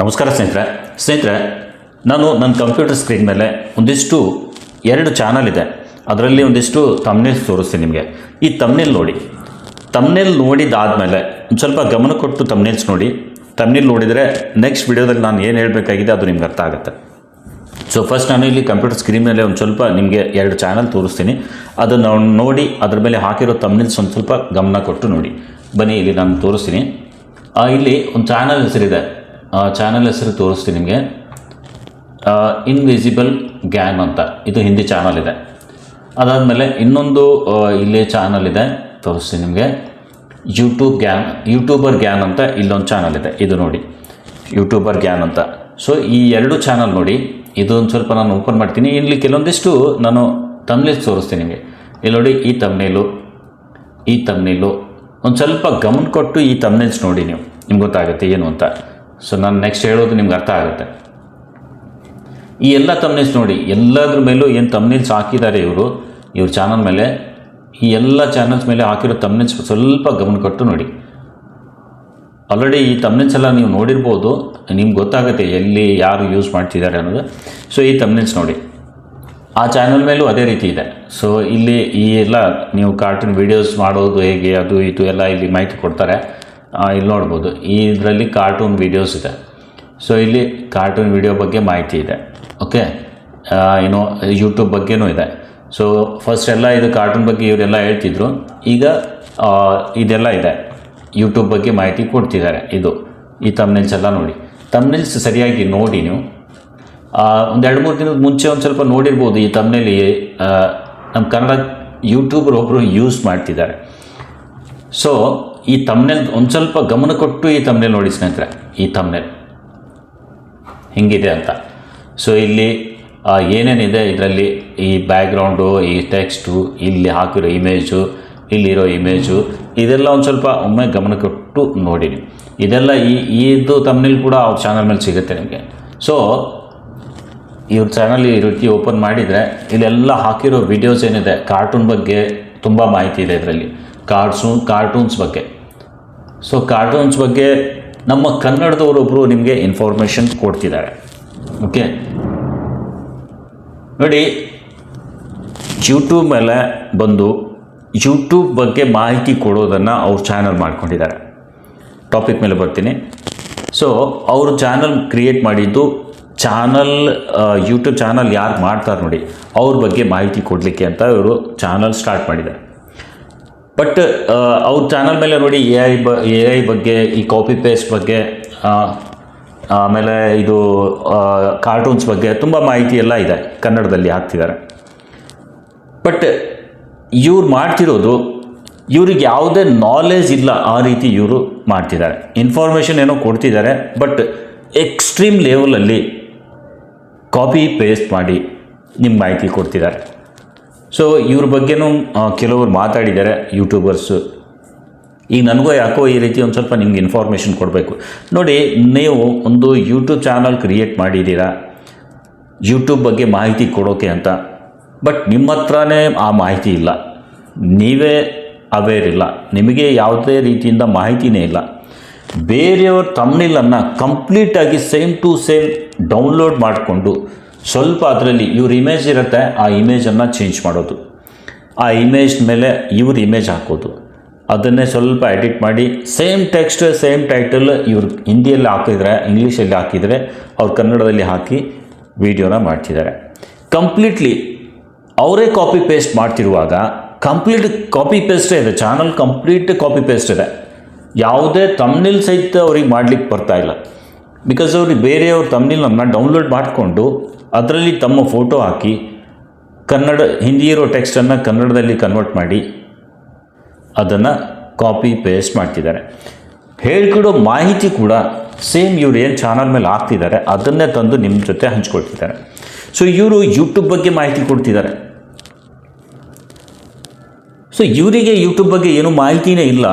ನಮಸ್ಕಾರ ಸ್ನೇಹಿತರೆ. ಸ್ನೇಹಿತರೆ, ನಾನು ನನ್ನ ಕಂಪ್ಯೂಟರ್ ಸ್ಕ್ರೀನ್ ಮೇಲೆ ಒಂದಿಷ್ಟು ಎರಡು ಚಾನಲ್ ಇದೆ. ಅದರಲ್ಲಿ ಒಂದಿಷ್ಟು ತಮ್ನೇಲ್ಸ್ ತೋರಿಸ್ತೀನಿ ನಿಮಗೆ. ಈ ತಮ್ನೇಲ್ ನೋಡಿ. ತಮ್ನೇಲ್ ನೋಡಿದಾದಮೇಲೆ ಒಂದು ಸ್ವಲ್ಪ ಗಮನ ಕೊಟ್ಟು ತಮ್ನೇಲ್ಸ್ ನೋಡಿ. ತಮ್ನೇಲ್ ನೋಡಿದರೆ ನೆಕ್ಸ್ಟ್ ವಿಡಿಯೋದಲ್ಲಿ ನಾನು ಏನು ಹೇಳಬೇಕಾಗಿದೆ ಅದು ನಿಮ್ಗೆ ಅರ್ಥ ಆಗುತ್ತೆ. ಸೊ ಫಸ್ಟ್ ನಾನು ಇಲ್ಲಿ ಕಂಪ್ಯೂಟರ್ ಸ್ಕ್ರೀನ್ ಮೇಲೆ ಒಂದು ಸ್ವಲ್ಪ ನಿಮಗೆ ಎರಡು ಚಾನಲ್ ತೋರಿಸ್ತೀನಿ. ಅದನ್ನು ನೋಡಿ, ಅದ್ರ ಮೇಲೆ ಹಾಕಿರೋ ತಮ್ನಿಲ್ಸ್ ಒಂದು ಸ್ವಲ್ಪ ಗಮನ ಕೊಟ್ಟು ನೋಡಿ. ಬನ್ನಿ, ಇಲ್ಲಿ ನಾನು ತೋರಿಸ್ತೀನಿ. ಇಲ್ಲಿ ಒಂದು ಚಾನಲ್ ಹೆಸರಿದೆ. ಚಾನಲ್ ಹೆಸರು ತೋರಿಸ್ತೀನಿ ನಿಮಗೆ. ಇನ್ವಿಸಿಬಲ್ ಗ್ಯಾನ್ ಅಂತ. ಇದು ಹಿಂದಿ ಚಾನಲ್ ಇದೆ. ಅದಾದಮೇಲೆ ಇನ್ನೊಂದು ಇಲ್ಲಿ ಚಾನಲ್ ಇದೆ. ತೋರಿಸ್ತೀನಿ ನಿಮಗೆ. ಯೂಟ್ಯೂಬ್ ಗ್ಯಾನ್ ಯೂಟ್ಯೂಬರ್ ಗ್ಯಾನ್ ಅಂತ ಇಲ್ಲೊಂದು ಚಾನಲ್ ಇದೆ. ಇದು ನೋಡಿ. ಯೂಟ್ಯೂಬರ್ ಗ್ಯಾನ್ ಅಂತ. ಸೊ ಈ ಎರಡು ಚಾನಲ್ ನೋಡಿ. ಇದು ಒಂದು ಸ್ವಲ್ಪ ನಾನು ಓಪನ್ ಮಾಡ್ತೀನಿ. ಇಲ್ಲಿ ಕೆಲವೊಂದಿಷ್ಟು ನಾನು ತಮ್ನೇಲ್ಸ್ ತೋರಿಸ್ತೀನಿ ನಿಮಗೆ. ಇಲ್ಲಿ ನೋಡಿ, ಈ ತಮ್ನೇಲು ಈ ತಮ್ನೇಲು ಒಂದು ಸ್ವಲ್ಪ ಗಮನ ಕೊಟ್ಟು ಈ ತಮ್ನೇಲ್ಸ್ ನೋಡಿ ನೀವು. ನಿಮ್ಗೆ ಗೊತ್ತಾಗುತ್ತೆ ಏನು ಅಂತ. ಸೊ ನಾನು ನೆಕ್ಸ್ಟ್ ಹೇಳೋದು ನಿಮ್ಗೆ ಅರ್ಥ ಆಗುತ್ತೆ. ಈ ಎಲ್ಲ ತಮ್ನೇಲ್ಸ್ ನೋಡಿ, ಎಲ್ಲದ್ರ ಮೇಲೂ ಏನು ತಮ್ನೇಲ್ಸ್ ಹಾಕಿದ್ದಾರೆ ಇವರು, ಇವ್ರ ಚಾನಲ್ ಮೇಲೆ, ಈ ಎಲ್ಲ ಚಾನಲ್ಸ್ ಮೇಲೆ ಹಾಕಿರೋ ತಮ್ನೇಲ್ಸ್ ಸ್ವಲ್ಪ ಗಮನ ಕೊಟ್ಟು ನೋಡಿ. ಆಲ್ರೆಡಿ ಈ ತಮ್ನಿಲ್ಸ್ ಎಲ್ಲ ನೀವು ನೋಡಿರ್ಬೋದು, ನಿಮ್ಗೆ ಗೊತ್ತಾಗುತ್ತೆ ಎಲ್ಲಿ ಯಾರು ಯೂಸ್ ಮಾಡ್ತಿದ್ದಾರೆ ಅನ್ನೋದು. ಸೊ ಈ ತಮ್ನಿಲ್ಸ್ ನೋಡಿ. ಆ ಚಾನಲ್ ಮೇಲೂ ಅದೇ ರೀತಿ ಇದೆ. ಸೊ ಇಲ್ಲಿ ಈ ಎಲ್ಲ ನೀವು ಕಾರ್ಟೂನ್ ವೀಡಿಯೋಸ್ ಮಾಡೋದು ಹೇಗೆ, ಅದು ಇದು ಎಲ್ಲ ಇಲ್ಲಿ ಮಾಹಿತಿ ಕೊಡ್ತಾರೆ. ಇಲ್ಲಿ ನೋಡ್ಬೋದು. ಈ ಇದರಲ್ಲಿ ಕಾರ್ಟೂನ್ ವೀಡಿಯೋಸ್ ಇದೆ. ಸೊ ಇಲ್ಲಿ ಕಾರ್ಟೂನ್ ವಿಡಿಯೋ ಬಗ್ಗೆ ಮಾಹಿತಿ ಇದೆ. ಓಕೆ ಏನು ಯೂಟ್ಯೂಬ್ ಬಗ್ಗೆನೂ ಇದೆ. ಸೊ ಫಸ್ಟ್ ಎಲ್ಲ ಇದು ಕಾರ್ಟೂನ್ ಬಗ್ಗೆ ಇವರೆಲ್ಲ ಹೇಳ್ತಿದ್ರು. ಈಗ ಇದೆಲ್ಲ ಇದೆ. ಯೂಟ್ಯೂಬ್ ಬಗ್ಗೆ ಮಾಹಿತಿ ಕೊಡ್ತಿದ್ದಾರೆ ಇದು. ಈ ತಮ್ನೆಲ್ಸ್ ಎಲ್ಲ ನೋಡಿ. ತಮ್ನೆಲ್ಸ್ ಸರಿಯಾಗಿ ನೋಡಿ ನೀವು. ಒಂದು ಎರಡು ಮೂರು ದಿನದ ಮುಂಚೆ ಒಂದು ಸ್ವಲ್ಪ ನೋಡಿರ್ಬೋದು ಈ ತಮ್ನೇಲಿ ನಮ್ಮ ಕನ್ನಡ ಯೂಟ್ಯೂಬರ್ ಒಬ್ಬರು ಯೂಸ್ ಮಾಡ್ತಿದ್ದಾರೆ. ಸೊ ಈ ತಮ್ನೆಲ್ ಒಂದು ಸ್ವಲ್ಪ ಗಮನ ಕೊಟ್ಟು ಈ ತಮ್ನೆಲ್ ನೋಡಿ ಸ್ನೇಹಿತರೆ, ಈ ತಮ್ನೆಲ್ ಹಿಂಗಿದೆ ಅಂತ. ಸೊ ಇಲ್ಲಿ ಏನೇನಿದೆ ಇದರಲ್ಲಿ? ಈ ಬ್ಯಾಕ್ಗ್ರೌಂಡು ಈ ಟೆಕ್ಸ್ಟು ಇಲ್ಲಿ ಹಾಕಿರೋ ಇಮೇಜು ಇಲ್ಲಿರೋ ಇಮೇಜು ಇದೆಲ್ಲ ಒಂದು ಸ್ವಲ್ಪ ಒಮ್ಮೆ ಗಮನ ಕೊಟ್ಟು ನೋಡಿ ಇದೆಲ್ಲ ಈ ಇದು ತಮ್ನೆಲ್ ಕೂಡ ಅವ್ರ ಚಾನಲ್ ಮೇಲೆ ಸಿಗುತ್ತೆ ನಿಮಗೆ. ಸೊ ಇವ್ರ ಚಾನಲ್ ಈ ರೀತಿ ಓಪನ್ ಮಾಡಿದರೆ, ಇಲ್ಲೆಲ್ಲ ಹಾಕಿರೋ ವಿಡಿಯೋಸ್ ಏನಿದೆ? ಕಾರ್ಟೂನ್ ಬಗ್ಗೆ ತುಂಬ ಮಾಹಿತಿ ಇದೆ ಇದರಲ್ಲಿ. ಕಾರ್ಟ್ಸು ಕಾರ್ಟೂನ್ಸ್ ಬಗ್ಗೆ. ಸೊ ಕಾರ್ಟೂನ್ಸ್ ಬಗ್ಗೆ ನಮ್ಮ ಕನ್ನಡದವರೊಬ್ಬರು ನಿಮಗೆ ಇನ್ಫಾರ್ಮೇಷನ್ ಕೊಡ್ತಿದ್ದಾರೆ. ಓಕೆ ನೋಡಿ ಯೂಟ್ಯೂಬ್ ಮೇಲೆ ಬಂದು ಯೂಟ್ಯೂಬ್ ಬಗ್ಗೆ ಮಾಹಿತಿ ಕೊಡೋದನ್ನು ಅವ್ರ ಚಾನಲ್ ಮಾಡ್ಕೊಂಡಿದ್ದಾರೆ. ಟಾಪಿಕ್ ಮೇಲೆ ಬರ್ತೀನಿ. ಸೊ ಅವರು ಚಾನಲ್ ಕ್ರಿಯೇಟ್ ಮಾಡಿದ್ದು ಚಾನಲ್ ಯೂಟ್ಯೂಬ್ ಚಾನಲ್ ಯಾರು ಮಾಡ್ತಾರೆ ನೋಡಿ, ಅವ್ರ ಬಗ್ಗೆ ಮಾಹಿತಿ ಕೊಡಲಿಕ್ಕೆ ಅಂತ ಇವರು ಚಾನಲ್ ಸ್ಟಾರ್ಟ್ ಮಾಡಿದ್ದಾರೆ. ಬಟ್ ಅವ್ರ ಚಾನಲ್ ಮೇಲೆ ನೋಡಿ ಎ ಐ ಬ ಎ ಐ ಬಗ್ಗೆ, ಈ ಕಾಪಿ ಪೇಸ್ಟ್ ಬಗ್ಗೆ ಆಮೇಲೆ ಇದು ಕಾರ್ಟೂನ್ಸ್ ಬಗ್ಗೆ ತುಂಬ ಮಾಹಿತಿ ಎಲ್ಲ ಇದೆ, ಕನ್ನಡದಲ್ಲಿ ಹಾಕ್ತಿದ್ದಾರೆ. ಬಟ್ ಇವ್ರು ಮಾಡ್ತಿರೋದು, ಇವ್ರಿಗೆ ಯಾವುದೇ ನಾಲೆಜ್ ಇಲ್ಲ ಆ ರೀತಿ ಇವರು ಮಾಡ್ತಿದ್ದಾರೆ. ಇನ್ಫಾರ್ಮೇಷನ್ ಏನೋ ಕೊಡ್ತಿದ್ದಾರೆ ಬಟ್ ಎಕ್ಸ್ಟ್ರೀಮ್ ಲೆವೆಲಲ್ಲಿ ಕಾಪಿ ಪೇಸ್ಟ್ ಮಾಡಿ ನಿಮ್ಮ ಮಾಹಿತಿ ಕೊಡ್ತಿದ್ದಾರೆ. ಸೊ ಇವ್ರ ಬಗ್ಗೆನೂ ಕೆಲವರು ಮಾತಾಡಿದ್ದಾರೆ ಯೂಟ್ಯೂಬರ್ಸು ಈಗ ನನಗೂ ಯಾಕೋ ಈ ರೀತಿ ಒಂದು ಸ್ವಲ್ಪ ನಿಮ್ಗೆ ಇನ್ಫಾರ್ಮೇಷನ್ ಕೊಡಬೇಕು. ನೋಡಿ, ನೀವು ಒಂದು ಯೂಟ್ಯೂಬ್ ಚಾನಲ್ ಕ್ರಿಯೇಟ್ ಮಾಡಿದ್ದೀರಾ ಯೂಟ್ಯೂಬ್ ಬಗ್ಗೆ ಮಾಹಿತಿ ಕೊಡೋಕೆ ಅಂತ. ಬಟ್ ನಿಮ್ಮ ಹತ್ರನೇ ಆ ಮಾಹಿತಿ ಇಲ್ಲ. ನೀವೇ ಅವೇರ್ ಇಲ್ಲ. ನಿಮಗೆ ಯಾವುದೇ ರೀತಿಯಿಂದ ಮಾಹಿತಿನೇ ಇಲ್ಲ. ಬೇರೆಯವ್ರ ತಮ್ನಿಲನ್ನು ಕಂಪ್ಲೀಟಾಗಿ ಸೇಮ್ ಟು ಸೇಮ್ ಡೌನ್ಲೋಡ್ ಮಾಡಿಕೊಂಡು ಸ್ವಲ್ಪ ಅದರಲ್ಲಿ ಇವ್ರ ಇಮೇಜ್ ಇರುತ್ತೆ, ಆ ಇಮೇಜನ್ನು ಚೇಂಜ್ ಮಾಡೋದು. ಆ ಇಮೇಜ್ ಮೇಲೆ ಇವ್ರ ಇಮೇಜ್ ಹಾಕೋದು. ಅದನ್ನೇ ಸ್ವಲ್ಪ ಎಡಿಟ್ ಮಾಡಿ ಸೇಮ್ ಟೆಕ್ಸ್ಟ್ ಸೇಮ್ ಟೈಟಲ್ ಇವ್ರ ಹಿಂದಿಯಲ್ಲಿ ಹಾಕಿದರೆ, ಇಂಗ್ಲೀಷಲ್ಲಿ ಹಾಕಿದರೆ, ಅವ್ರು ಕನ್ನಡದಲ್ಲಿ ಹಾಕಿ ವಿಡಿಯೋನ ಮಾಡ್ತಿದ್ದಾರೆ. ಕಂಪ್ಲೀಟ್ಲಿ ಅವರೇ ಕಾಪಿ ಪೇಸ್ಟ್ ಮಾಡ್ತಿರುವಾಗ ಕಂಪ್ಲೀಟ್ ಕಾಪಿ ಪೇಸ್ಟೇ ಇದೆ ಚಾನಲ್ ಕಂಪ್ಲೀಟ್ ಕಾಪಿ ಪೇಸ್ಟ್ ಇದೆ. ಯಾವುದೇ ತಮ್ನಿಲ್ ಸಹಿತ ಅವ್ರಿಗೆ ಮಾಡಲಿಕ್ಕೆ ಇಲ್ಲ. ಬಿಕಾಸ್ ಅವರು ಬೇರೆಯವ್ರ ತಮ್ನಿಲನ್ನು ಡೌನ್ಲೋಡ್ ಮಾಡಿಕೊಂಡು ಅದರಲ್ಲಿ ತಮ್ಮ ಫೋಟೋ ಹಾಕಿ ಕನ್ನಡ, ಹಿಂದಿ ಇರೋ ಟೆಕ್ಸ್ಟನ್ನು ಕನ್ನಡದಲ್ಲಿ ಕನ್ವರ್ಟ್ ಮಾಡಿ ಅದನ್ನು ಕಾಪಿ ಪೇಸ್ಟ್ ಮಾಡ್ತಿದ್ದಾರೆ. ಹೇಳ್ಕೊಡೋ ಮಾಹಿತಿ ಕೂಡ ಸೇಮ್ ಇವ್ರು ಏನು ಚಾನಲ್ ಮೇಲೆ ಹಾಕ್ತಿದ್ದಾರೆ, ಅದನ್ನೇ ತಂದು ನಿಮ್ಮ ಜೊತೆ ಹಂಚ್ಕೊಳ್ತಿದ್ದಾರೆ. ಸೊ ಇವರು ಯೂಟ್ಯೂಬ್ ಬಗ್ಗೆ ಮಾಹಿತಿ ಕೊಡ್ತಿದ್ದಾರೆ. ಸೊ ಇವರಿಗೆ ಯೂಟ್ಯೂಬ್ ಬಗ್ಗೆ ಏನೂ ಮಾಹಿತಿನೇ ಇಲ್ಲ.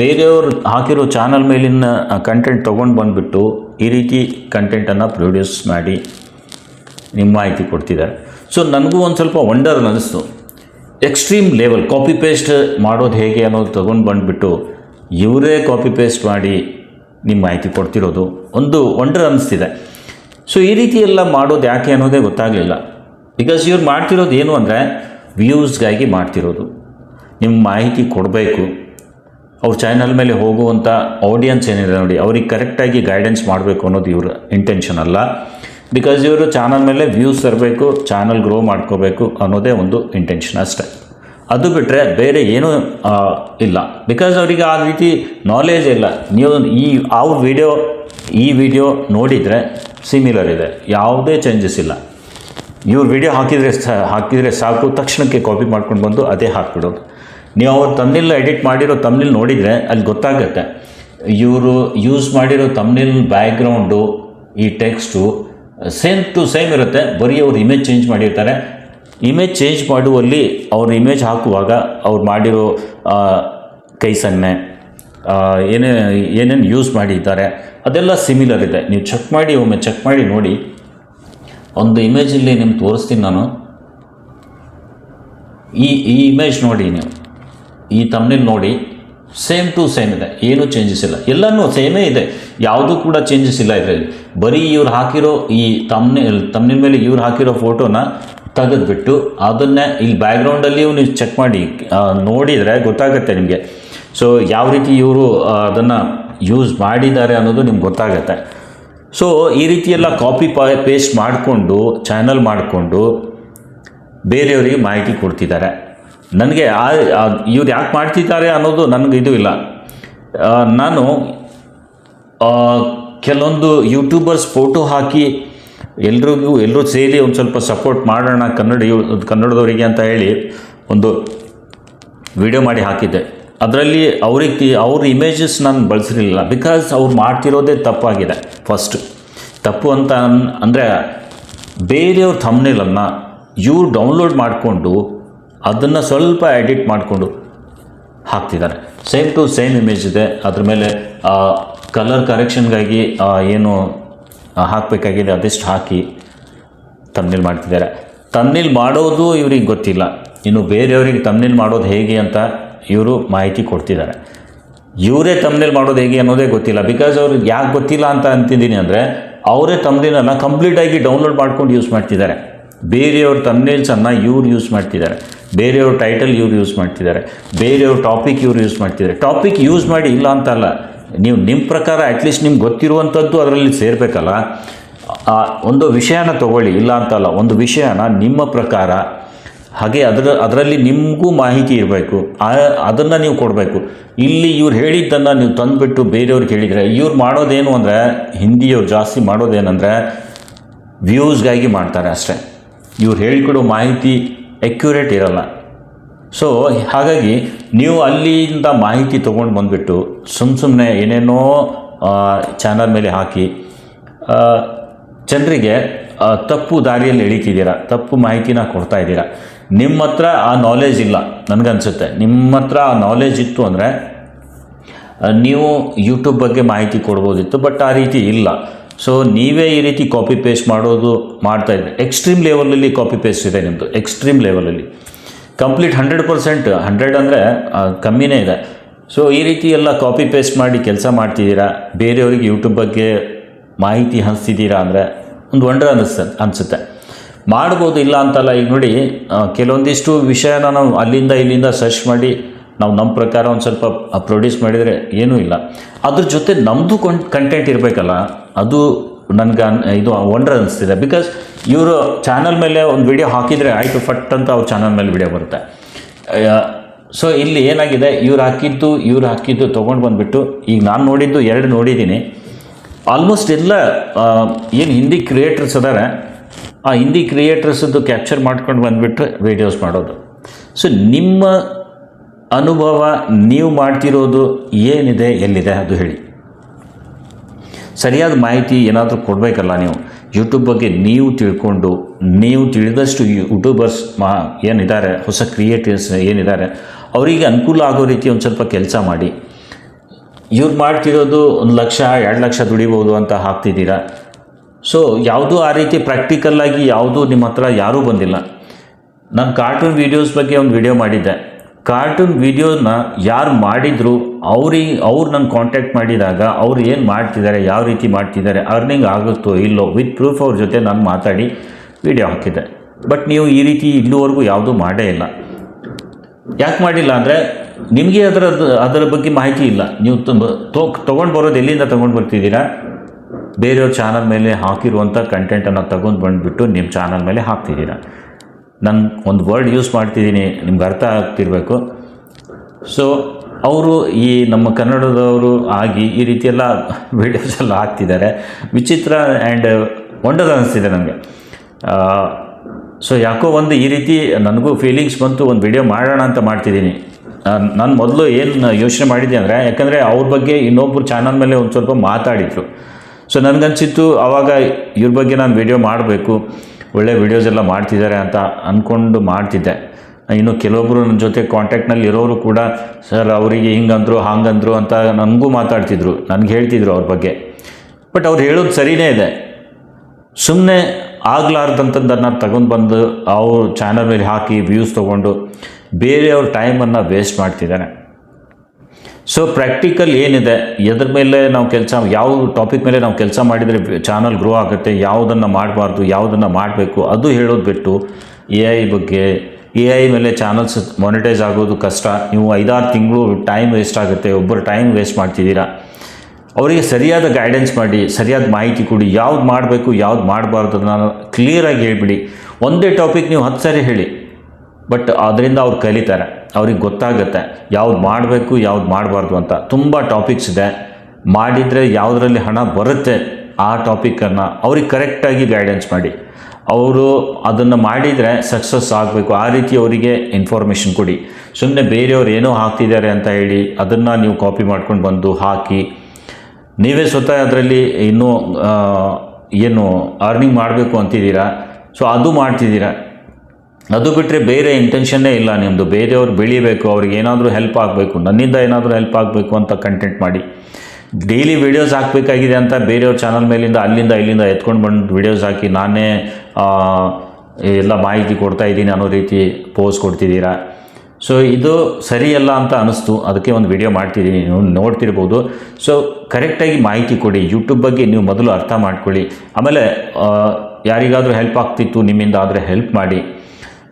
ಬೇರೆಯವರು ಹಾಕಿರೋ ಚಾನಲ್ ಮೇಲಿನ ಕಂಟೆಂಟ್ ತೊಗೊಂಡು ಬಂದುಬಿಟ್ಟು ಈ ರೀತಿ ಕಂಟೆಂಟನ್ನು ಪ್ರೊಡ್ಯೂಸ್ ಮಾಡಿ ನಿಮ್ಮ ಮಾಹಿತಿ ಕೊಡ್ತಿದ್ದಾರೆ. ಸೊ ನನಗೂ ಒಂದು ಸ್ವಲ್ಪ ವಂಡರ್ ಅನ್ನಿಸ್ತು. ಎಕ್ಸ್ಟ್ರೀಮ್ ಲೆವೆಲ್ ಕಾಪಿ ಪೇಸ್ಟ್ ಮಾಡೋದು ಹೇಗೆ ಅನ್ನೋದು ತೊಗೊಂಡು ಬಂದುಬಿಟ್ಟು ಇವರೇ ಕಾಪಿ ಪೇಸ್ಟ್ ಮಾಡಿ ನಿಮ್ಮ ಮಾಹಿತಿ ಕೊಡ್ತಿರೋದು ಒಂದು ವಂಡರ್ ಅನ್ನಿಸ್ತಿದೆ. ಸೊ ಈ ರೀತಿ ಎಲ್ಲ ಮಾಡೋದು ಯಾಕೆ ಅನ್ನೋದೇ ಗೊತ್ತಾಗಲಿಲ್ಲ. ಬಿಕಾಸ್ ಇವ್ರು ಮಾಡ್ತಿರೋದು ಏನು ಅಂದರೆ ವ್ಯೂಸ್ಗಾಗಿ ಮಾಡ್ತಿರೋದು. ನಿಮ್ಮ ಮಾಹಿತಿ ಕೊಡಬೇಕು. ಅವ್ರ ಚಾನಲ್ ಮೇಲೆ ಹೋಗುವಂಥ ಆಡಿಯನ್ಸ್ ಏನಿದೆ ನೋಡಿ, ಅವ್ರಿಗೆ ಕರೆಕ್ಟಾಗಿ ಗೈಡೆನ್ಸ್ ಮಾಡಬೇಕು ಅನ್ನೋದು ಇವ್ರ ಇಂಟೆನ್ಷನ್ ಅಲ್ಲ. ಬಿಕಾಸ್ ಇವರು ಚಾನಲ್ ಮೇಲೆ ವ್ಯೂಸ್ ತರಬೇಕು ಚಾನಲ್ ಗ್ರೋ ಮಾಡ್ಕೋಬೇಕು ಅನ್ನೋದೇ ಒಂದು ಇಂಟೆನ್ಷನ್ ಅಷ್ಟೇ. ಅದು ಬಿಟ್ಟರೆ ಬೇರೆ ಏನೂ ಇಲ್ಲ. ಬಿಕಾಸ್ ಅವರಿಗೆ ಆ ರೀತಿ ನಾಲೇಜ್ ಇಲ್ಲ. ನೀವು ಈ, ಆ ವಿಡಿಯೋ ಈ ವಿಡಿಯೋ ನೋಡಿದರೆ ಸಿಮಿಲರ್ ಇದೆ. ಯಾವುದೇ ಚೇಂಜಸ್ ಇಲ್ಲ. ಇವ್ರು ವಿಡಿಯೋ ಹಾಕಿದರೆ ಹಾಕಿದರೆ ಸಾಕು, ತಕ್ಷಣಕ್ಕೆ ಕಾಪಿ ಮಾಡ್ಕೊಂಡು ಬಂದು ಅದೇ ಹಾಕ್ಬಿಡೋದು. ನೀವು ಅವ್ರು ತಮ್ನಿಲ್ ಎಡಿಟ್ ಮಾಡಿರೋ ತಮ್ನಿಲ್ ನೋಡಿದರೆ ಅಲ್ಲಿ ಗೊತ್ತಾಗುತ್ತೆ. ಇವರು ಯೂಸ್ ಮಾಡಿರೋ ತಮ್ನಿಲ್ ಬ್ಯಾಕ್ಗ್ರೌಂಡು ಈ ಟೆಕ್ಸ್ಟು ಸೇಮ್ ಟು ಸೇಮ್ ಇರುತ್ತೆ. ಬರೀ ಅವ್ರು ಇಮೇಜ್ ಚೇಂಜ್ ಮಾಡಿರ್ತಾರೆ. ಇಮೇಜ್ ಚೇಂಜ್ ಮಾಡುವಲ್ಲಿ ಅವ್ರ ಇಮೇಜ್ ಹಾಕುವಾಗ ಅವ್ರು ಮಾಡಿರೋ ಕೈ ಸನ್ನೆ ಏನೇ, ಏನೇನು ಯೂಸ್ ಮಾಡಿದ್ದಾರೆ, ಅದೆಲ್ಲ ಸಿಮಿಲರ್ ಇದೆ. ನೀವು ಚೆಕ್ ಮಾಡಿ, ಒಮ್ಮೆ ಚೆಕ್ ಮಾಡಿ ನೋಡಿ. ಒಂದು ಇಮೇಜಲ್ಲಿ ನಿಮ್ಗೆ ತೋರಿಸ್ತೀನಿ ನಾನು. ಈ ಈ ಇಮೇಜ್ ನೋಡಿ ನೀವು. ಈ ತಮ್ಮನಿಲ್ ನೋಡಿ ಸೇಮ್ ಟು ಸೇಮ್ ಇದೆ, ಏನೂ ಚೇಂಜಸ್ ಇಲ್ಲ. ಎಲ್ಲನೂ ಸೇಮೇ ಇದೆ. ಯಾವುದೂ ಕೂಡ ಚೇಂಜಸ್ ಇಲ್ಲ ಇದರಲ್ಲಿ. ಬರೀ ಇವ್ರು ಹಾಕಿರೋ ಈ ತಮ್ಮನ ತಮ್ಮನ ಮೇಲೆ ಇವ್ರು ಹಾಕಿರೋ ಫೋಟೋನ ತೆಗೆದುಬಿಟ್ಟು ಅದನ್ನೇ ಇಲ್ಲಿ ಬ್ಯಾಕ್ಗ್ರೌಂಡಲ್ಲಿಯೂ ನೀವು ಚೆಕ್ ಮಾಡಿ ನೋಡಿದರೆ ಗೊತ್ತಾಗುತ್ತೆ ನಿಮಗೆ. ಸೊ ಯಾವ ರೀತಿ ಇವರು ಅದನ್ನು ಯೂಸ್ ಮಾಡಿದ್ದಾರೆ ಅನ್ನೋದು ನಿಮ್ಗೆ ಗೊತ್ತಾಗುತ್ತೆ. ಸೊ ಈ ರೀತಿ ಎಲ್ಲ ಕಾಪಿ ಪಾ ಪೇಸ್ಟ್ ಮಾಡಿಕೊಂಡು ಚಾನಲ್ ಮಾಡಿಕೊಂಡು ಬೇರೆಯವರಿಗೆ ಮಾಹಿತಿ ಕೊಡ್ತಿದ್ದಾರೆ. ನನಗೆ ಆ ಇವ್ರು ಯಾಕೆ ಮಾಡ್ತಿದ್ದಾರೆ ಅನ್ನೋದು ನನಗೆ ಇದು ಇಲ್ಲ. ನಾನು ಕೆಲವೊಂದು ಯೂಟ್ಯೂಬರ್ಸ್ ಫೋಟೋ ಹಾಕಿ ಎಲ್ರಿಗೂ ಎಲ್ಲರೂ ಸೇರಿ ಒಂದು ಸ್ವಲ್ಪ ಸಪೋರ್ಟ್ ಮಾಡೋಣ ಕನ್ನಡ ಕನ್ನಡದವರಿಗೆ ಅಂತ ಹೇಳಿ ಒಂದು ವಿಡಿಯೋ ಮಾಡಿ ಹಾಕಿದ್ದೆ. ಅದರಲ್ಲಿ ಅವ್ರಿಗೆ, ಅವ್ರ ಇಮೇಜಸ್ ನಾನು ಬಳಸಿರಲಿಲ್ಲ ಬಿಕಾಸ್ ಅವ್ರು ಮಾಡ್ತಿರೋದೇ ತಪ್ಪಾಗಿದೆ. ಫಸ್ಟ್ ತಪ್ಪು ಅಂತ ಅಂದರೆ ಬೇರೆಯವ್ರ ಥಮ್ನೇಲನ್ನು ಇವ್ರು ಡೌನ್ಲೋಡ್ ಮಾಡಿಕೊಂಡು ಅದನ್ನು ಸ್ವಲ್ಪ ಎಡಿಟ್ ಮಾಡಿಕೊಂಡು ಹಾಕ್ತಿದ್ದಾರೆ. ಸೇಮ್ ಟು ಸೇಮ್ ಇಮೇಜ್ ಇದೆ. ಅದ್ರ ಮೇಲೆ ಕಲರ್ ಕರೆಕ್ಷನ್ಗಾಗಿ ಏನು ಹಾಕಬೇಕಾಗಿದೆ ಅದೆಷ್ಟು ಹಾಕಿ ತಮ್ನಿಲ್ ಮಾಡ್ತಿದ್ದಾರೆ. ತಮ್ನಿಲ್ ಮಾಡೋದು ಇವ್ರಿಗೆ ಗೊತ್ತಿಲ್ಲ. ಇನ್ನು ಬೇರೆಯವರಿಗೆ ತಮ್ನಿಲ್ ಮಾಡೋದು ಹೇಗೆ ಅಂತ ಇವರು ಮಾಹಿತಿ ಕೊಡ್ತಿದ್ದಾರೆ. ಇವರೇ ತಮ್ನಿಲ್ ಮಾಡೋದು ಹೇಗೆ ಅನ್ನೋದೇ ಗೊತ್ತಿಲ್ಲ. ಬಿಕಾಸ್ ಅವ್ರಿಗೆ ಯಾಕೆ ಗೊತ್ತಿಲ್ಲ ಅಂತ ಅಂತಿದ್ದೀನಿ ಅಂದರೆ, ಅವರೇ ತಮ್ನಿಲನ್ನು ಕಂಪ್ಲೀಟಾಗಿ ಡೌನ್ಲೋಡ್ ಮಾಡ್ಕೊಂಡು ಯೂಸ್ ಮಾಡ್ತಿದ್ದಾರೆ. ಬೇರೆಯವ್ರ ತಮ್ನೇಲ್ಸನ್ನು ಇವ್ರು ಯೂಸ್ ಮಾಡ್ತಿದ್ದಾರೆ. ಬೇರೆಯವ್ರ ಟೈಟಲ್ ಇವ್ರು ಯೂಸ್ ಮಾಡ್ತಿದ್ದಾರೆ. ಬೇರೆಯವ್ರ ಟಾಪಿಕ್ ಇವ್ರು ಯೂಸ್ ಮಾಡ್ತಿದ್ದಾರೆ. ಟಾಪಿಕ್ ಯೂಸ್ ಮಾಡಿ ಇಲ್ಲ ಅಂತಲ್ಲ, ನೀವು ನಿಮ್ಮ ಪ್ರಕಾರ ಅಟ್ಲೀಸ್ಟ್ ನಿಮ್ಗೆ ಗೊತ್ತಿರುವಂಥದ್ದು ಅದರಲ್ಲಿ ಸೇರಬೇಕಲ್ಲ. ಒಂದು ವಿಷಯನ ತಗೊಳ್ಳಿ, ಇಲ್ಲ ಅಂತಲ್ಲ, ಒಂದು ವಿಷಯನ ನಿಮ್ಮ ಪ್ರಕಾರ, ಹಾಗೆ ಅದರ, ಅದರಲ್ಲಿ ನಿಮಗೂ ಮಾಹಿತಿ ಇರಬೇಕು. ಅದನ್ನು ನೀವು ಕೊಡಬೇಕು. ಇಲ್ಲಿ ಇವ್ರು ಹೇಳಿದ್ದನ್ನು ನೀವು ತಂದುಬಿಟ್ಟು ಬೇರೆಯವ್ರಿಗೆ ಹೇಳಿದರೆ, ಇವ್ರು ಮಾಡೋದೇನು ಅಂದರೆ, ಹಿಂದಿಯವ್ರು ಜಾಸ್ತಿ ಮಾಡೋದೇನೆಂದರೆ ವ್ಯೂಸ್ಗಾಗಿ ಮಾಡ್ತಾರೆ ಅಷ್ಟೇ. ಇವ್ರು ಹೇಳಿಕೊಡೋ ಮಾಹಿತಿ ಅಕ್ಯುರೇಟ್ ಇರಲ್ಲ. ಸೊ ಹಾಗಾಗಿ ನೀವು ಅಲ್ಲಿಂದ ಮಾಹಿತಿ ತೊಗೊಂಡು ಬಂದುಬಿಟ್ಟು ಸುಮ್ಮ ಸುಮ್ಮನೆ ಏನೇನೋ ಚಾನಲ್ ಮೇಲೆ ಹಾಕಿ ಜನರಿಗೆ ತಪ್ಪು ದಾರಿಯಲ್ಲಿ ಎಳಿತಿದ್ದೀರಾ, ತಪ್ಪು ಮಾಹಿತಿನ ಕೊಡ್ತಾ ಇದ್ದೀರಾ, ನಿಮ್ಮ ಹತ್ರ ಆ ನಾಲೆಜ್ ಇಲ್ಲ ನನಗನ್ಸುತ್ತೆ. ನಿಮ್ಮ ಹತ್ರ ಆ ನಾಲೆಜ್ ಇತ್ತು ಅಂದರೆ ನೀವು ಯೂಟ್ಯೂಬ್ ಬಗ್ಗೆ ಮಾಹಿತಿ ಕೊಡ್ಬೋದಿತ್ತು ಬಟ್ ಆ ರೀತಿ ಇಲ್ಲ. ಸೊ ನೀವೇ ಈ ರೀತಿ ಕಾಪಿ ಪೇಸ್ಟ್ ಮಾಡೋದು ಮಾಡ್ತಾ ಇದ್ದರೆ ಎಕ್ಸ್ಟ್ರೀಮ್ ಲೆವೆಲಲ್ಲಿ ಕಾಪಿ ಪೇಸ್ಟ್ ಇದೆ ನಿಮ್ಮದು ಎಕ್ಸ್ಟ್ರೀಮ್ ಲೆವೆಲಲ್ಲಿ ಕಂಪ್ಲೀಟ್ ಹಂಡ್ರೆಡ್ ಪರ್ಸೆಂಟ್ ಹಂಡ್ರೆಡ್ ಅಂದರೆ ಕಮ್ಮಿನೇ ಇದೆ. ಸೊ ಈ ರೀತಿ ಎಲ್ಲ ಕಾಪಿ ಪೇಸ್ಟ್ ಮಾಡಿ ಕೆಲಸ ಮಾಡ್ತಿದ್ದೀರಾ? ಬೇರೆಯವರಿಗೆ ಯೂಟ್ಯೂಬ್ ಬಗ್ಗೆ ಮಾಹಿತಿ ಹಂಚ್ತಿದ್ದೀರಾ ಅಂದರೆ ಒಂದು ವಂಡರ್ ಅನ್ನಿಸ್ತ, ಅನಿಸುತ್ತೆ. ಮಾಡ್ಬೋದು ಇಲ್ಲ ಅಂತಲ್ಲ, ಈಗ ನೋಡಿ ಕೆಲವೊಂದಿಷ್ಟು ವಿಷಯನ ನಾವು ಅಲ್ಲಿಂದ ಇಲ್ಲಿಂದ ಸರ್ಚ್ ಮಾಡಿ ನಾವು ನಮ್ಮ ಪ್ರಕಾರ ಒಂದು ಸ್ವಲ್ಪ ಪ್ರೊಡ್ಯೂಸ್ ಮಾಡಿದರೆ ಏನೂ ಇಲ್ಲ. ಅದ್ರ ಜೊತೆ ನಮ್ಮದು ಕೊಂ ಕಂಟೆಂಟ್ ಇರಬೇಕಲ್ಲ, ಅದು ನನಗೆ ಇದು ವಂಡರ್ ಅನಿಸ್ತಿದೆ. ಬಿಕಾಸ್ ಇವರು ಚಾನಲ್ ಮೇಲೆ ಒಂದು ವಿಡಿಯೋ ಹಾಕಿದರೆ ಆಯಿತು, ಫಟ್ ಅಂತ ಅವ್ರ ಚಾನಲ್ ಮೇಲೆ ವಿಡಿಯೋ ಬರುತ್ತೆ. ಸೊ ಇಲ್ಲಿ ಏನಾಗಿದೆ, ಇವ್ರು ಹಾಕಿದ್ದು ಇವ್ರು ಹಾಕಿದ್ದು ತೊಗೊಂಡು ಬಂದುಬಿಟ್ಟು, ಈಗ ನಾನು ನೋಡಿದ್ದು ಎರಡು ನೋಡಿದ್ದೀನಿ ಆಲ್ಮೋಸ್ಟ್ ಎಲ್ಲ ಏನು ಹಿಂದಿ ಕ್ರಿಯೇಟರ್ಸ್ ಅದಾರೆ, ಆ ಹಿಂದಿ ಕ್ರಿಯೇಟರ್ಸದ್ದು ಕ್ಯಾಪ್ಚರ್ ಮಾಡ್ಕೊಂಡು ಬಂದುಬಿಟ್ರೆ ವೀಡಿಯೋಸ್ ಮಾಡೋದು. ಸೊ ನಿಮ್ಮ ಅನುಭವ ನೀವು ಮಾಡ್ತಿರೋದು ಏನಿದೆ, ಎಲ್ಲಿದೆ ಅದು ಹೇಳಿ. ಸರಿಯಾದ ಮಾಹಿತಿ ಏನಾದರೂ ಕೊಡಬೇಕಲ್ಲ ನೀವು? ಯೂಟ್ಯೂಬ್ ಬಗ್ಗೆ ನೀವು ತಿಳ್ಕೊಂಡು, ನೀವು ತಿಳಿದಷ್ಟು ಯೂಟ್ಯೂಬರ್ಸ್ ಮಾ ಏನಿದ್ದಾರೆ, ಹೊಸ ಕ್ರಿಯೇಟಿವ್ಸ್ ಏನಿದ್ದಾರೆ, ಅವರಿಗೆ ಅನುಕೂಲ ಆಗೋ ರೀತಿ ಒಂದು ಸ್ವಲ್ಪ ಕೆಲಸ ಮಾಡಿ. ಇವ್ರು ಮಾಡ್ತಿರೋದು ಒಂದು ಲಕ್ಷ, ಎರಡು ಲಕ್ಷ ದುಡಿಬೋದು ಅಂತ ಹಾಕ್ತಿದ್ದೀರಾ? ಸೊ ಯಾವುದೂ ಆ ರೀತಿ ಪ್ರಾಕ್ಟಿಕಲ್ಲಾಗಿ ಯಾವುದೂ ನಿಮ್ಮ ಹತ್ರ ಯಾರೂ ಬಂದಿಲ್ಲ. ನಾನು ಕಾರ್ಟೂನ್ ವೀಡಿಯೋಸ್ ಬಗ್ಗೆ ಒಂದು ವಿಡಿಯೋ ಮಾಡಿದ್ದೆ. ಕಾರ್ಟೂನ್ ವಿಡಿಯೋನ ಯಾರು ಮಾಡಿದ್ರು ಅವ್ರಿಗೆ ಅವ್ರು ನಂಗೆ ಕಾಂಟ್ಯಾಕ್ಟ್ ಮಾಡಿದಾಗ ಅವ್ರು ಏನು ಮಾಡ್ತಿದ್ದಾರೆ ಯಾವ ರೀತಿ ಮಾಡ್ತಿದ್ದಾರೆ ಅರ್ನಿಂಗ್ ಆಗುತ್ತೋ ಇಲ್ಲೋ ವಿತ್ ಪ್ರೂಫ್ ಅವ್ರ ಜೊತೆ ನಾನು ಮಾತಾಡಿ ವಿಡಿಯೋ ಹಾಕಿದ್ದೆ. ಬಟ್ ನೀವು ಈ ರೀತಿ ಇಲ್ಲಿವರೆಗೂ ಯಾವುದೂ ಮಾಡೇ ಇಲ್ಲ. ಯಾಕೆ ಮಾಡಿಲ್ಲ ಅಂದರೆ ನಿಮಗೆ ಅದರ ಅದರ ಬಗ್ಗೆ ಮಾಹಿತಿ ಇಲ್ಲ. ನೀವು ತೊಗೊಂಡು ಬರೋದು ಎಲ್ಲಿಂದ ತೊಗೊಂಡು ಬರ್ತಿದ್ದೀರಾ? ಬೇರೆಯವ್ರ ಚಾನಲ್ ಮೇಲೆ ಹಾಕಿರುವಂಥ ಕಂಟೆಂಟನ್ನು ತಗೊಂಡು ಬಂದುಬಿಟ್ಟು ನಿಮ್ಮ ಚಾನಲ್ ಮೇಲೆ ಹಾಕ್ತಿದ್ದೀರಾ. ನಾನು ಒಂದು ವರ್ಡ್ ಯೂಸ್ ಮಾಡ್ತಿದ್ದೀನಿ, ನಿಮ್ಗೆ ಅರ್ಥ ಆಗ್ತಿರಬೇಕು. ಸೊ ಅವರು ಈ ನಮ್ಮ ಕನ್ನಡದವರು ಆಗಿ ಈ ರೀತಿಯೆಲ್ಲ ವೀಡಿಯೋಸ್ ಎಲ್ಲ ಹಾಕ್ತಿದ್ದಾರೆ. ವಿಚಿತ್ರ ಆ್ಯಂಡ್ ಒಂಡದ ಅನಿಸ್ತಿದೆ ನನಗೆ. ಸೊ ಯಾಕೋ ಒಂದು ಈ ರೀತಿ ನನಗೂ ಫೀಲಿಂಗ್ಸ್ ಬಂತು, ಒಂದು ವಿಡಿಯೋ ಮಾಡೋಣ ಅಂತ ಮಾಡ್ತಿದ್ದೀನಿ. ನಾನು ಮೊದಲು ಏನು ಯೋಚನೆ ಮಾಡಿದ್ದೆ ಅಂದರೆ, ಯಾಕಂದರೆ ಅವ್ರ ಬಗ್ಗೆ ಇನ್ನೊಬ್ಬರು ಚಾನಲ್ ಮೇಲೆ ಒಂದು ಸ್ವಲ್ಪ ಮಾತಾಡಿದರು. ಸೊ ನನಗನ್ಸಿತ್ತು ಆವಾಗ ಇವ್ರ ಬಗ್ಗೆ ನಾನು ವಿಡಿಯೋ ಮಾಡಬೇಕು. ಒಳ್ಳೆ ವಿಡಿಯೋಸ್ ಎಲ್ಲ ಮಾಡ್ತಿದ್ದಾರೆ ಅಂತ ಅಂದ್ಕೊಂಡು ಮಾಡ್ತಿದ್ದೆ. ಇನ್ನು ಕೆಲವೊಬ್ಬರು ನನ್ನ ಜೊತೆ ಕಾಂಟ್ಯಾಕ್ಟ್ನಲ್ಲಿ ಇರೋರು ಕೂಡ, ಸರ್, ಅವರಿಗೆ ಹಿಂಗಂದರು, ಹಾಗಂದರು ಅಂತ ನನಗೂ ಮಾತಾಡ್ತಿದ್ರು. ನನಗೆ ಹೇಳ್ತಿದ್ರು ಅವ್ರ ಬಗ್ಗೆ. ಬಟ್ ಅವ್ರು ಹೇಳೋದು ಸರಿಯೇ ಇದೆ. ಸುಮ್ಮನೆ ಆಗಲಾರ್ದಂಥದ್ದನ್ನು ತಗೊಂಡು ಬಂದು ಅವ್ರ ಚಾನಲ್ ಮೇಲೆ ಹಾಕಿ ವ್ಯೂಸ್ ತೊಗೊಂಡು ಬೇರೆಯವ್ರ ಟೈಮನ್ನು ವೇಸ್ಟ್ ಮಾಡ್ತಿದ್ದಾರೆ. ಸೊ ಪ್ರಾಕ್ಟಿಕಲ್ ಏನಿದೆ? ಎದ್ರ ಮೇಲೆ ನಾವು ಕೆಲಸ, ಯಾವ ಟಾಪಿಕ್ ಮೇಲೆ ನಾವು ಕೆಲಸ ಮಾಡಿದರೆ ಚಾನಲ್ ಗ್ರೋ ಆಗುತ್ತೆ, ಯಾವುದನ್ನು ಮಾಡಬಾರ್ದು, ಯಾವುದನ್ನು ಮಾಡಬೇಕು, ಅದು ಹೇಳೋದು ಬಿಟ್ಟು ಎ ಐ ಬಗ್ಗೆ ಎ ಐ ಮೇಲೆ ಚಾನಲ್ಸ್ ಮೊನಿಟೈಸ್ ಆಗೋದು ಕಷ್ಟ. ನೀವು ಐದಾರು ತಿಂಗಳು ಟೈಮ್ ವೇಸ್ಟ್ ಆಗುತ್ತೆ ಒಬ್ಬರು ಟೈಮ್ ವೇಸ್ಟ್ ಮಾಡ್ತಿದ್ದೀರಾ. ಅವರಿಗೆ ಸರಿಯಾದ ಗೈಡೆನ್ಸ್ ಮಾಡಿ, ಸರಿಯಾದ ಮಾಹಿತಿ ಕೊಡಿ, ಯಾವ್ದು ಮಾಡಬೇಕು, ಯಾವ್ದು ಮಾಡಬಾರ್ದು ನಾನು ಕ್ಲಿಯರಾಗಿ ಹೇಳಿಬಿಡಿ. ಒಂದೇ ಟಾಪಿಕ್ ನೀವು ಹತ್ತು ಸಾರಿ ಹೇಳಿ ಬಟ್ ಅದರಿಂದ ಅವ್ರು ಕಲಿತಾರೆ. ಅವ್ರಿಗೆ ಗೊತ್ತಾಗುತ್ತೆ, ಯಾವ್ದು ಮಾಡಬೇಕು, ಯಾವ್ದು ಮಾಡಬಾರ್ದು ಅಂತ. ತುಂಬ ಟಾಪಿಕ್ಸ್ ಇದೆ. ಮಾಡಿದರೆ ಯಾವುದರಲ್ಲಿ ಹಣ ಬರುತ್ತೆ, ಆ ಟಾಪಿಕನ್ನು ಅವ್ರಿಗೆ ಕರೆಕ್ಟಾಗಿ ಗೈಡೆನ್ಸ್ ಮಾಡಿ. ಅವರು ಅದನ್ನು ಮಾಡಿದರೆ ಸಕ್ಸಸ್ ಆಗಬೇಕು. ಆ ರೀತಿ ಅವರಿಗೆ ಇನ್ಫಾರ್ಮೇಷನ್ ಕೊಡಿ. ಸುಮ್ಮನೆ ಬೇರೆಯವ್ರು ಏನೋ ಹಾಕ್ತಿದ್ದಾರೆ ಅಂತ ಹೇಳಿ ಅದನ್ನು ನೀವು ಕಾಪಿ ಮಾಡ್ಕೊಂಡು ಬಂದು ಹಾಕಿ, ನೀವೇ ಸ್ವತಃ ಅದರಲ್ಲಿ ಇನ್ನೂ ಏನು ಅರ್ನಿಂಗ್ ಮಾಡಬೇಕು ಅಂತಿದ್ದೀರಾ? ಸೊ ಅದು ಮಾಡ್ತಿದ್ದೀರಾ? ಅದು ಬಿಟ್ಟರೆ ಬೇರೆ ಇಂಟೆನ್ಷನ್ನೇ ಇಲ್ಲ. ನಿಮ್ಮದು ಬೇರೆಯವ್ರು ಬೆಳಿಬೇಕು, ಅವ್ರಿಗೆ ಏನಾದರೂ ಹೆಲ್ಪ್ ಆಗಬೇಕು, ನನ್ನಿಂದ ಏನಾದರೂ ಹೆಲ್ಪ್ ಆಗಬೇಕು ಅಂತ ಕಂಟೆಂಟ್ ಮಾಡಿ. ಡೈಲಿ ವೀಡಿಯೋಸ್ ಹಾಕಬೇಕಾಗಿದೆ ಅಂತ ಬೇರೆಯವ್ರ ಚಾನಲ್ ಮೇಲಿಂದ, ಅಲ್ಲಿಂದ, ಇಲ್ಲಿಂದ ಎತ್ಕೊಂಡು ಬಂದು ವೀಡಿಯೋಸ್ ಹಾಕಿ ನಾನೇ ಎಲ್ಲ ಮಾಹಿತಿ ಕೊಡ್ತಾ ಇದ್ದೀನಿ ಅನ್ನೋ ರೀತಿ ಪೋಸ್ ಕೊಡ್ತಿದ್ದೀರಾ? ಸೊ ಇದು ಸರಿಯಲ್ಲ ಅಂತ ಅನಿಸ್ತು. ಅದಕ್ಕೆ ಒಂದು ವಿಡಿಯೋ ಮಾಡ್ತಿದ್ದೀನಿ. ನೀವು ನೋಡ್ತಿರ್ಬೋದು. ಸೊ ಕರೆಕ್ಟಾಗಿ ಮಾಹಿತಿ ಕೊಡಿ. ಯೂಟ್ಯೂಬ್ ಬಗ್ಗೆ ನೀವು ಮೊದಲು ಅರ್ಥ ಮಾಡ್ಕೊಳ್ಳಿ. ಆಮೇಲೆ ಯಾರಿಗಾದರೂ ಹೆಲ್ಪ್ ಆಗ್ತಿತ್ತು, ನಿಮ್ಮಿಂದ ಆದರೆ ಹೆಲ್ಪ್ ಮಾಡಿ.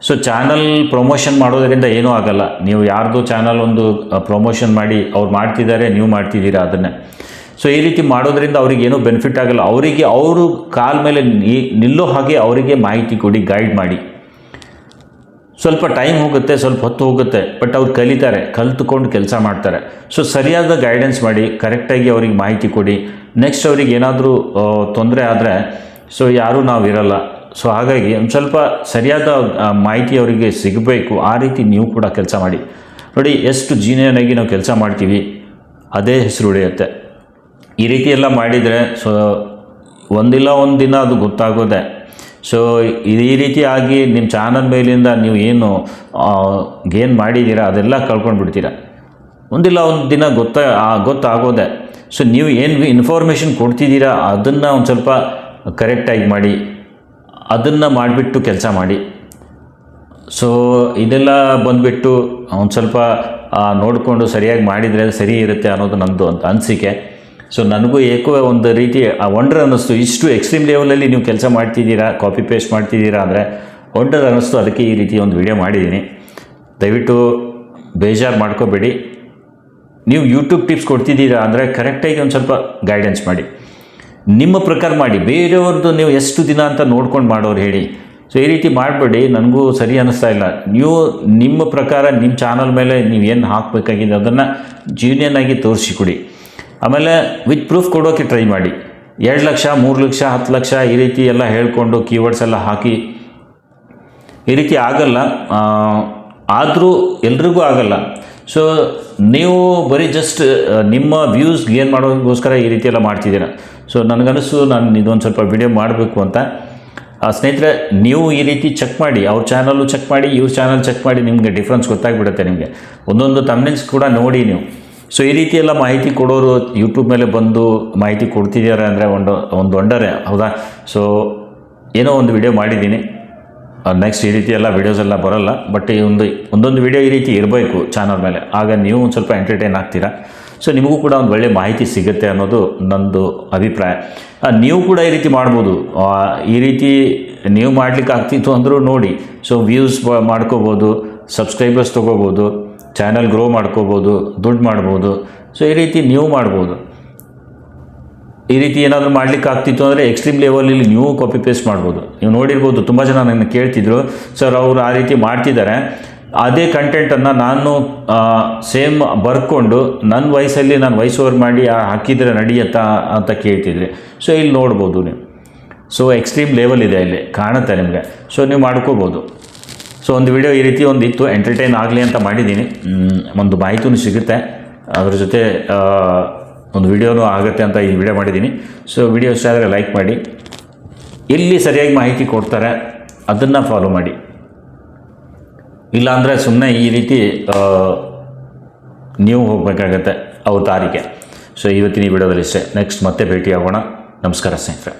ಸೊ ಚಾನಲ್ ಪ್ರಮೋಷನ್ ಮಾಡೋದರಿಂದ ಏನೂ ಆಗಲ್ಲ. ನೀವು ಯಾರ್ದು ಚಾನಲ್ ಒಂದು ಪ್ರಮೋಷನ್ ಮಾಡಿ ಅವ್ರು ಮಾಡ್ತಿದ್ದಾರೆ, ನೀವು ಮಾಡ್ತಿದ್ದೀರಾ ಅದನ್ನೇ. ಸೊ ಈ ರೀತಿ ಮಾಡೋದರಿಂದ ಅವ್ರಿಗೆ ಏನೂ ಬೆನಿಫಿಟ್ ಆಗಲ್ಲ. ಅವರಿಗೆ ಅವರು ಕಾಲ ಮೇಲೆ ನಿಲ್ಲೋ ಹಾಗೆ ಅವರಿಗೆ ಮಾಹಿತಿ ಕೊಡಿ ಗೈಡ್ ಮಾಡಿ. ಸ್ವಲ್ಪ ಟೈಮ್ ಹೋಗುತ್ತೆ, ಸ್ವಲ್ಪ ಹೊತ್ತು ಹೋಗುತ್ತೆ ಬಟ್ ಅವ್ರು ಕಲಿತಾರೆ, ಕಲ್ತುಕೊಂಡು ಕೆಲಸ ಮಾಡ್ತಾರೆ. ಸೊ ಸರಿಯಾದ ಗೈಡೆನ್ಸ್ ಮಾಡಿ ಕರೆಕ್ಟಾಗಿ ಅವ್ರಿಗೆ ಮಾಹಿತಿ ಕೊಡಿ. ನೆಕ್ಸ್ಟ್ ಅವ್ರಿಗೆ ಏನಾದರೂ ತೊಂದರೆ ಆದರೆ ಸೊ ಯಾರೂ ನಾವು ಇರಲ್ಲ ಸೊ ಹಾಗಾಗಿ ಒಂದು ಸ್ವಲ್ಪ ಸರಿಯಾದ ಮಾಹಿತಿ ಅವರಿಗೆ ಸಿಗಬೇಕು. ಆ ರೀತಿ ನೀವು ಕೂಡ ಕೆಲಸ ಮಾಡಿ. ನೋಡಿ, ಎಷ್ಟು ಜೀನಿಯನ್ ಆಗಿ ನಾವು ಕೆಲಸ ಮಾಡ್ತೀವಿ, ಅದೇ ಹೆಸರು ಉಳಿಯುತ್ತೆ. ಈ ರೀತಿ ಎಲ್ಲ ಮಾಡಿದರೆ ಸೊ ಒಂದಿಲ್ಲ ಒಂದು ದಿನ ಅದು ಗೊತ್ತಾಗೋದೆ. ಸೊ ಈ ರೀತಿ ಆಗಿ ನಿಮ್ಮ ಚಾನಲ್ ಮೇಲಿಂದ ನೀವು ಏನು ಗೇನ್ ಮಾಡಿದ್ದೀರಾ ಅದೆಲ್ಲ ಕಳ್ಕೊಂಡು ಬಿಡ್ತೀರಾ. ಒಂದಿಲ್ಲ ಒಂದು ದಿನ ಗೊತ್ತ ಗೊತ್ತಾಗೋದೆ. ಸೊ ನೀವು ಏನು ಇನ್ಫಾರ್ಮೇಷನ್ ಕೊಡ್ತಿದ್ದೀರಾ, ಅದನ್ನು ಒಂದು ಸ್ವಲ್ಪ ಕರೆಕ್ಟಾಗಿ ಮಾಡಿ. ಅದನ್ನು ಮಾಡಿಬಿಟ್ಟು ಕೆಲಸ ಮಾಡಿ. ಸೊ ಇದೆಲ್ಲ ಬಂದುಬಿಟ್ಟು ಒಂದು ಸ್ವಲ್ಪ ನೋಡಿಕೊಂಡು ಸರಿಯಾಗಿ ಮಾಡಿದರೆ ಸರಿ ಇರುತ್ತೆ ಅನ್ನೋದು ನನ್ನದು ಅಂತ ಅನಿಸಿಕೆ. ಸೊ ನನಗೂ ಏಕೋ ಒಂದು ರೀತಿ ವಂಡರ್ ಅನ್ನಿಸ್ತು. ಇಷ್ಟು ಎಕ್ಸ್ಟ್ರೀಮ್ ಲೆವೆಲಲ್ಲಿ ನೀವು ಕೆಲಸ ಮಾಡ್ತಿದ್ದೀರಾ ಕಾಪಿ ಪೇಸ್ಟ್ ಮಾಡ್ತಿದ್ದೀರಾ ಅಂದರೆ ವಂಡರ್ ಅನ್ನಿಸ್ತು. ಅದಕ್ಕೆ ಈ ರೀತಿ ಒಂದು ವಿಡಿಯೋ ಮಾಡಿದ್ದೀನಿ. ದಯವಿಟ್ಟು ಬೇಜಾರು ಮಾಡ್ಕೋಬೇಡಿ. ನೀವು ಯೂಟ್ಯೂಬ್ ಟಿಪ್ಸ್ ಕೊಡ್ತಿದ್ದೀರಾ ಅಂದರೆ ಕರೆಕ್ಟಾಗಿ ಒಂದು ಸ್ವಲ್ಪ ಗೈಡೆನ್ಸ್ ಮಾಡಿ. ನಿಮ್ಮ ಪ್ರಕಾರ ಮಾಡಿ. ಬೇರೆಯವ್ರದ್ದು ನೀವು ಎಷ್ಟು ದಿನ ಅಂತ ನೋಡ್ಕೊಂಡು ಮಾಡೋರು ಹೇಳಿ. ಸೊ ಈ ರೀತಿ ಮಾಡಬೇಡಿ. ನನಗೂ ಸರಿ ಅನ್ನಿಸ್ತಾ ಇಲ್ಲ. ನೀವು ನಿಮ್ಮ ಪ್ರಕಾರ ನಿಮ್ಮ ಚಾನಲ್ ಮೇಲೆ ನೀವು ಏನು ಹಾಕಬೇಕಾಗಿದೆ ಅದನ್ನು ಜೀನಿಯನ್ ಆಗಿ ತೋರಿಸಿಕೊಡಿ. ಆಮೇಲೆ ವಿತ್ ಪ್ರೂಫ್ ಕೊಡೋಕ್ಕೆ ಟ್ರೈ ಮಾಡಿ. ಎರಡು ಲಕ್ಷ, ಮೂರು ಲಕ್ಷ, ಹತ್ತು ಲಕ್ಷ ಈ ರೀತಿ ಎಲ್ಲ ಹೇಳ್ಕೊಂಡು ಕೀವರ್ಡ್ಸ್ ಎಲ್ಲ ಹಾಕಿ. ಈ ರೀತಿ ಆಗಲ್ಲ. ಆದರೂ ಎಲ್ರಿಗೂ ಆಗಲ್ಲ. ಸೊ ನೀವು ಬರೀ ಜಸ್ಟ್ ನಿಮ್ಮ ವ್ಯೂಸ್ ಗೇನ್ ಮಾಡೋದಕ್ಕೋಸ್ಕರ ಈ ರೀತಿ ಮಾಡ್ತಿದ್ದೀನಿ ಮಾಡ್ತಿದ್ದೀರ? ಸೊ ನನಗನಿಸು ನಾನು ಇದೊಂದು ಸ್ವಲ್ಪ ವಿಡಿಯೋ ಮಾಡಬೇಕು ಅಂತ. ಆ, ಸ್ನೇಹಿತರೆ ನೀವು ಈ ರೀತಿ ಚೆಕ್ ಮಾಡಿ ಅವ್ರ ಚಾನಲ್ಲು ಚೆಕ್ ಮಾಡಿ ಇವ್ರ ಚಾನಲ್ ಚೆಕ್ ಮಾಡಿ ನಿಮಗೆ ಡಿಫ್ರೆನ್ಸ್ ಗೊತ್ತಾಗ್ಬಿಡುತ್ತೆ ನಿಮಗೆ. ಒಂದೊಂದು ತಮ್ನೆನ್ಸ್ ಕೂಡ ನೋಡಿ ನೀವು. ಸೊ ಈ ರೀತಿ ಎಲ್ಲ ಮಾಹಿತಿ ಕೊಡೋರು ಯೂಟ್ಯೂಬ್ ಮೇಲೆ ಬಂದು ಮಾಹಿತಿ ಕೊಡ್ತಿದ್ದಾರೆ ಅಂದರೆ ಒಂದು ಒಂದು ಒಂಡರೆ ಹೌದಾ? ಸೊ ಏನೋ ಒಂದು ವಿಡಿಯೋ ಮಾಡಿದ್ದೀನಿ. ನೆಕ್ಸ್ಟ್ ಈ ರೀತಿ ಎಲ್ಲ ವೀಡಿಯೋಸ್ ಎಲ್ಲ ಬರೋಲ್ಲ ಬಟ್ ಈ ಒಂದು, ಒಂದೊಂದು ವಿಡಿಯೋ ಈ ರೀತಿ ಇರಬೇಕು ಚಾನಲ್ ಮೇಲೆ. ಆಗ ನೀವು ಒಂದು ಸ್ವಲ್ಪ ಎಂಟರ್ಟೈನ್ ಆಗ್ತೀರಾ? ಸೊ ನಿಮಗೂ ಕೂಡ ಒಂದು ಒಳ್ಳೆ ಮಾಹಿತಿ ಸಿಗುತ್ತೆ ಅನ್ನೋದು ನಂದು ಅಭಿಪ್ರಾಯ. ನೀವು ಕೂಡ ಈ ರೀತಿ ಮಾಡ್ಬೋದು. ಈ ರೀತಿ ನೀವು ಮಾಡ್ಲಿಕ್ಕೆ ಆಗ್ತಿತ್ತು ಅಂದರೂ ನೋಡಿ. ಸೊ ವ್ಯೂಸ್ ಮಾಡ್ಕೋಬೋದು ಸಬ್ಸ್ಕ್ರೈಬರ್ಸ್ ತೊಗೋಬೋದು ಚಾನಲ್ ಗ್ರೋ ಮಾಡ್ಕೋಬೋದು, ದುಡ್ಡು ಮಾಡ್ಬೋದು. ಸೊ ಈ ರೀತಿ ನೀವು ಮಾಡ್ಬೋದು. ಈ ರೀತಿ ಏನಾದರೂ ಮಾಡ್ಲಿಕ್ಕೆ ಆಗ್ತಿತ್ತು ಅಂದರೆ ಎಕ್ಸ್ಟ್ರೀಮ್ ಲೆವೆಲಲ್ಲಿ ನೀವು ಕಾಪಿ ಪೇಸ್ಟ್ ಮಾಡ್ಬೋದು. ನೀವು ನೋಡಿರ್ಬೋದು, ತುಂಬ ಜನ ನನ್ನ ಕೇಳ್ತಿದ್ರು. ಸರ್ ಅವರು ಆ ರೀತಿ ಮಾಡ್ತಿದ್ದಾರೆ. ಅದೇ ಕಂಟೆಂಟನ್ನು ನಾನು ಸೇಮ್ ಬರ್ಕೊಂಡು ನನ್ನ ವಯಸ್ಸಲ್ಲಿ ನಾನು ವಾಯ್ಸ್ ಓವರ್ ಮಾಡಿ ಹಾಕಿದರೆ ನಡೆಯತ್ತಾ ಅಂತ ಕೇಳ್ತಿದ್ರಿ. ಸೊ ಇಲ್ಲಿ ನೋಡ್ಬೋದು ನೀವು. ಸೊ ಎಕ್ಸ್ಟ್ರೀಮ್ ಲೆವೆಲ್ ಇದೆ ಇಲ್ಲಿ, ಕಾಣುತ್ತೆ ನಿಮಗೆ. ಸೊ ನೀವು ಮಾಡ್ಕೋಬೋದು. ಸೊ ಒಂದು ವಿಡಿಯೋ ಈ ರೀತಿ ಒಂದು ಇತ್ತು ಎಂಟರ್ಟೈನ್ ಆಗಲಿ ಅಂತ ಮಾಡಿದ್ದೀನಿ. ಒಂದು ಮಾಹಿತಿನೂ ಸಿಗುತ್ತೆ. ಅದ್ರ ಜೊತೆ ಒಂದು ವಿಡಿಯೋನೂ ಆಗುತ್ತೆ ಅಂತ ಈ ವಿಡಿಯೋ ಮಾಡಿದ್ದೀನಿ. ಸೊ ವಿಡಿಯೋ ಇಷ್ಟ ಆದರೆ ಲೈಕ್ ಮಾಡಿ. ಎಲ್ಲಿ ಸರಿಯಾಗಿ ಮಾಹಿತಿ ಕೊಡ್ತಾರೆ ಅದನ್ನು ಫಾಲೋ ಮಾಡಿ. ಇಲ್ಲಾಂದರೆ ಸುಮ್ಮನೆ ಈ ರೀತಿ ನೀವು ಹೋಗಬೇಕಾಗತ್ತೆ ಅವು ದಾರಿಗೆ ಸೊ ಇವತ್ತಿನ ಈ ವಿಡಿಯೋದಲ್ಲಿ ಇಷ್ಟೇ. ನೆಕ್ಸ್ಟ್ ಮತ್ತೆ ಭೇಟಿ ಆಗೋಣ ನಮಸ್ಕಾರ ಸ್ನೇಹಿತರೆ.